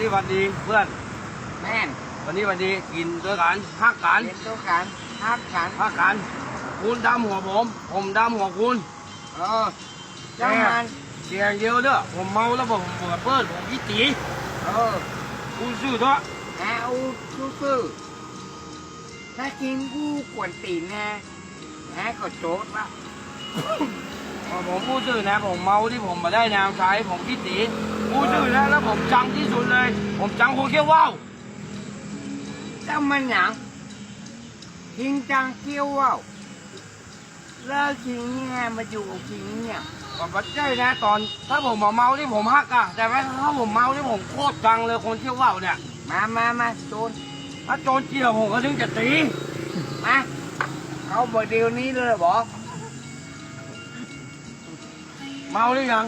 นี้วันดีเพื่อน แม่นวันนี้วันดีกินด้วยกันฮักกันเป็นตัวกันฮักกันฮักกัน คุณดำหัวผม ผมดำหัวคุณ เออจังมันเสียงเดียวเด้อผมเมาแล้วผมเปิดเปิดผมยี่ตีเออคุณซื่อเถอะเอาซื่อๆถ้ากินกูกวนตีนนะแหก็โจดละพอผมพูดซื่อนะ ผมเมาที่ผมมาได้แนวใช้ผมยี่ตี พูดซื่อนะแล้วผมจังที่สุดเลย ผมจังคนเขี้ยวว่าวจังมันหยังทิ้งจังเกี้ยวว่าวแล้วทิ้งเนี่ยมาอยู่กับทิ้งเนี่ยผมปัจจัยนะตอนถ้าผมมาเมาที่ผมฮักอะแต่ว่าถ้าผมเมาที่ผมโคตรจังเลยคนเขี้ยวว่าวเนี่ย มามามาโจนถ้าโจรเจียวผมก็ถึงจะตีมาเอาบเดียวนี้เลยบอกเมาหรือยัง